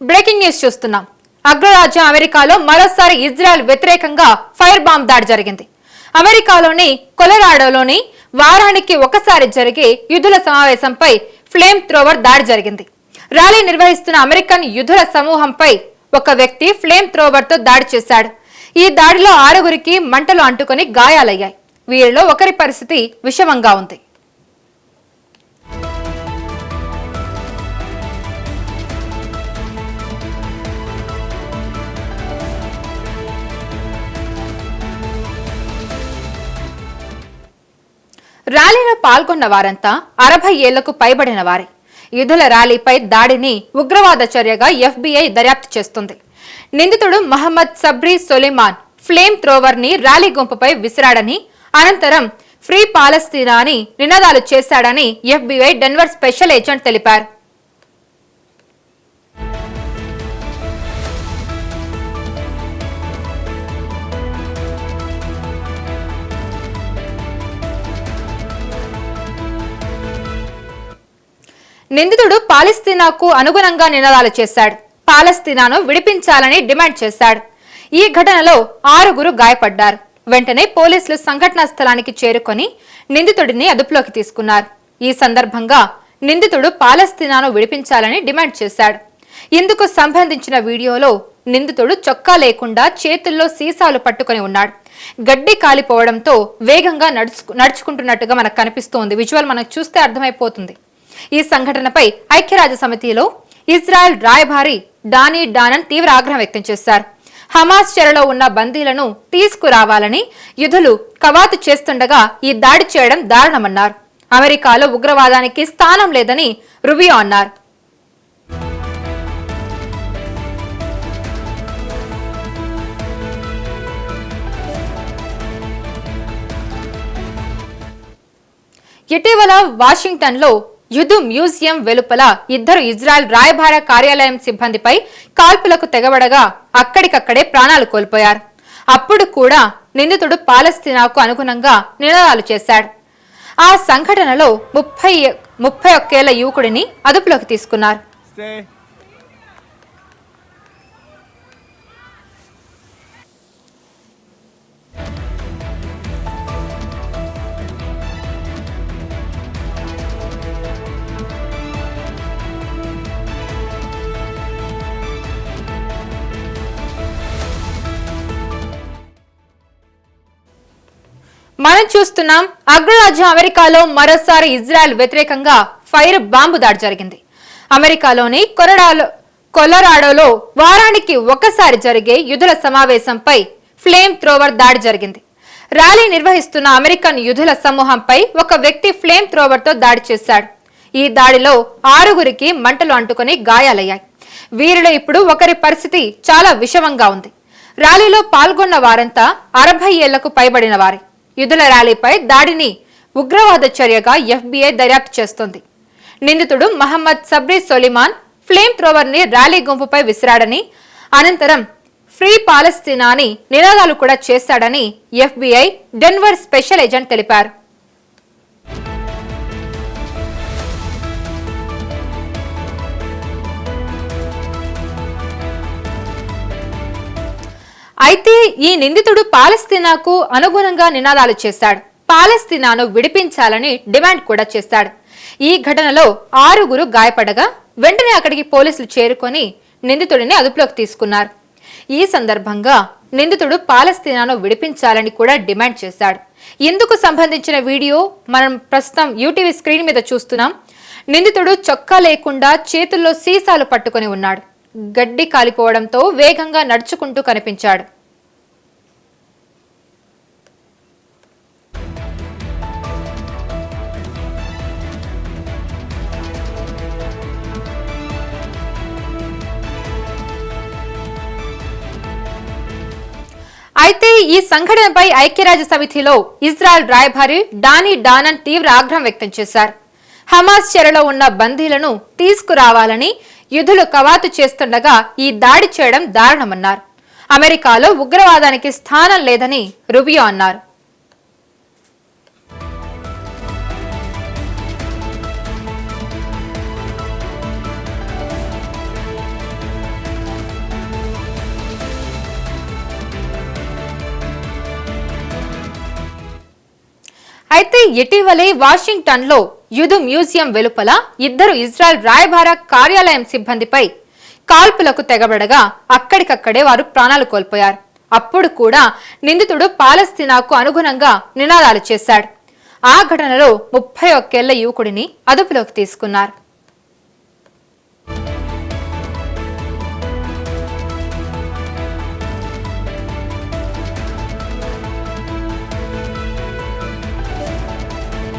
Breaking news చూస్తున్నాం. అగ్రరాజ్యం అమెరికాలో మరోసారి ఇజ్రాయెల్ వ్యతిరేకంగా ఫైర్ బాంబ్ దాడి జరిగింది. అమెరికాలోని కొలరాడోలోని వారానికి ఒకసారి జరిగే యుద్ధుల సమావేశంపై ఫ్లేమ్ థ్రోవర్ దాడి జరిగింది. ర్యాలీ నిర్వహిస్తున్న అమెరికన్ యుద్ధుల సమూహంపై ఒక వ్యక్తి ఫ్లేమ్ థ్రోవర్తో దాడి చేశాడు. ఈ దాడిలో ఆరుగురికి మంటలు అంటుకొని గాయాలయ్యాయి. వీరిలో ఒకరి పరిస్థితి విషమంగా ఉంది. ర్యాలీలో పాల్గొన్న వారంతా అరవై ఏళ్ళకు పైబడిన వారే. యుద్ధుల ర్యాలీపై దాడిని ఉగ్రవాద చర్యగా ఎఫ్బీఐ దర్యాప్తు చేస్తుంది. నిందితుడు మహమ్మద్ సబ్రీ సొలిమాన్ ఫ్లేమ్ థ్రోవర్ని ర్యాలీ గుంపుపై విసిరాడని అనంతరం ఫ్రీ పాలస్తీనా అని నినాదాలు చేశాడని ఎఫ్బీఐ డెన్వర్ స్పెషల్ ఏజెంట్ తెలిపారు. నిందితుడు పాలస్తీనాకు అనుగుణంగా నినాదాలు చేశాడు. పాలస్తీనాను విడిపించాలని డిమాండ్ చేశాడు. ఈ ఘటనలో ఆరుగురు గాయపడ్డారు. వెంటనే పోలీసులు సంఘటనా స్థలానికి చేరుకొని నిందితుడిని అదుపులోకి తీసుకున్నారు. ఈ సందర్భంగా నిందితుడు పాలస్తీనాను విడిపించాలని డిమాండ్ చేశాడు. ఇందుకు సంబంధించిన వీడియోలో నిందితుడు చొక్కా లేకుండా చేతుల్లో సీసాలు పట్టుకొని ఉన్నాడు. గడ్డి కాలిపోవడంతో వేగంగా నడుచుకు నడుచుకుంటున్నట్టుగా మనకు కనిపిస్తోంది. విజువల్ మనకు చూస్తే అర్థమైపోతుంది. ఈ సంఘటనపై ఐక్యరాజ్య సమితిలో ఇజ్రాయెల్ రాయబారి డానీ డానన్ తీవ్ర ఆగ్రహం వ్యక్తం చేశారు. హమాస్ చెరలో ఉన్న బందీలను తీసుకురావాలని యుధులు కవాతు చేస్తుండగా ఈ దాడి చేయడం దారుణమన్నారు. అమెరికాలో ఉగ్రవాదానికి స్థానం లేదని రుబియో అన్నారు. ఇటీవల వాషింగ్టన్లో యుద్ధ మ్యూజియం వెలుపల ఇద్దరు ఇజ్రాయెల్ రాయబార కార్యాలయం సిబ్బందిపై కాల్పులకు తెగబడగా అక్కడికక్కడే ప్రాణాలు కోల్పోయారు. అప్పుడు కూడా నిందితుడు పాలస్తీనాకు అనుగుణంగా నినాదాలు చేశాడు. ఆ సంఘటనలో ముప్పై ముప్పై ఒక్కేళ్ళ యువకుడిని అదుపులోకి తీసుకున్నారు. మనం చూస్తున్నాం అగ్రరాజ్యం అమెరికాలో మరోసారి ఇజ్రాయెల్ వ్యతిరేకంగా ఫైర్ బాంబు దాడి జరిగింది. అమెరికాలోని కొరడాలో కొలరాడోలో వారానికి ఒకసారి జరిగే యుధుల సమావేశంపై ఫ్లేమ్ థ్రోవర్ దాడి జరిగింది. ర్యాలీ నిర్వహిస్తున్న అమెరికన్ యుధుల సమూహంపై ఒక వ్యక్తి ఫ్లేమ్ థ్రోవర్తో దాడి చేశాడు. ఈ దాడిలో ఆరుగురికి మంటలు అంటుకుని గాయాలయ్యాయి. వీరిలో ఇప్పుడు ఒకరి పరిస్థితి చాలా విషమంగా ఉంది. ర్యాలీలో పాల్గొన్న వారంతా అరవై ఏళ్ళకు పైబడిన వారే. యుద్ధల ర్యాలీపై దాడిని ఉగ్రవాద చర్యగా ఎఫ్బీఐ దర్యాప్తు చేస్తోంది. నిందితుడు మహమ్మద్ సబ్రీ సొలిమాన్ ఫ్లేమ్ థ్రోవర్ని ర్యాలీ గుంపుపై విసిరాడని అనంతరం ఫ్రీ పాలస్తీనా అని నినాదాలు కూడా చేశాడని ఎఫ్బీఐ డెన్వర్ స్పెషల్ ఏజెంట్ తెలిపారు. అయితే ఈ నిందితుడు పాలస్తీనాకు అనుగుణంగా నినాదాలు చేశాడు. పాలస్తీనాను విడిపించాలని డిమాండ్ కూడా చేశాడు. ఈ ఘటనలో ఆరుగురు గాయపడగా వెంటనే అక్కడికి పోలీసులు చేరుకొని నిందితుడిని అదుపులోకి తీసుకున్నారు. ఈ సందర్భంగా నిందితుడు పాలస్తీనాను విడిపించాలని కూడా డిమాండ్ చేశాడు. ఇందుకు సంబంధించిన వీడియో మనం ప్రస్తుతం యూటీవీ స్క్రీన్ మీద చూస్తున్నాం. నిందితుడు చొక్కా లేకుండా చేతుల్లో సీసాలు పట్టుకొని ఉన్నాడు. గడ్డి కాలిపోవడంతో వేగంగా నడుచుకుంటూ కనిపించాడు. అయితే ఈ సంఘటనపై ఐక్యరాజ్య సమితిలో ఇజ్రాయెల్ రాయబారి డానీ డానన్ తీవ్ర ఆగ్రహం వ్యక్తం చేశారు. హమాస్ చెరలో ఉన్న బందీలను తీసుకురావాలని యుద్ధులు కవాతు చేస్తుండగా ఈ దాడి చేయడం దారుణమన్నారు. అమెరికాలో ఉగ్రవాదానికి స్థానం లేదని రుబియో అన్నారు. అయితే ఇటీవలే వాషింగ్టన్లో యుదు మ్యూజియం వెలుపల ఇద్దరు ఇజ్రాయెల్ రాయబార కార్యాలయం సిబ్బందిపై కాల్పులకు తెగబడగా అక్కడికక్కడే వారు ప్రాణాలు కోల్పోయారు. అప్పుడు కూడా నిందితుడు పాలస్తీనాకు అనుగుణంగా నినాదాలు చేశాడు. ఆ ఘటనలో ముప్పై ఒక్కేళ్ళ యువకుడిని అదుపులోకి తీసుకున్నారు.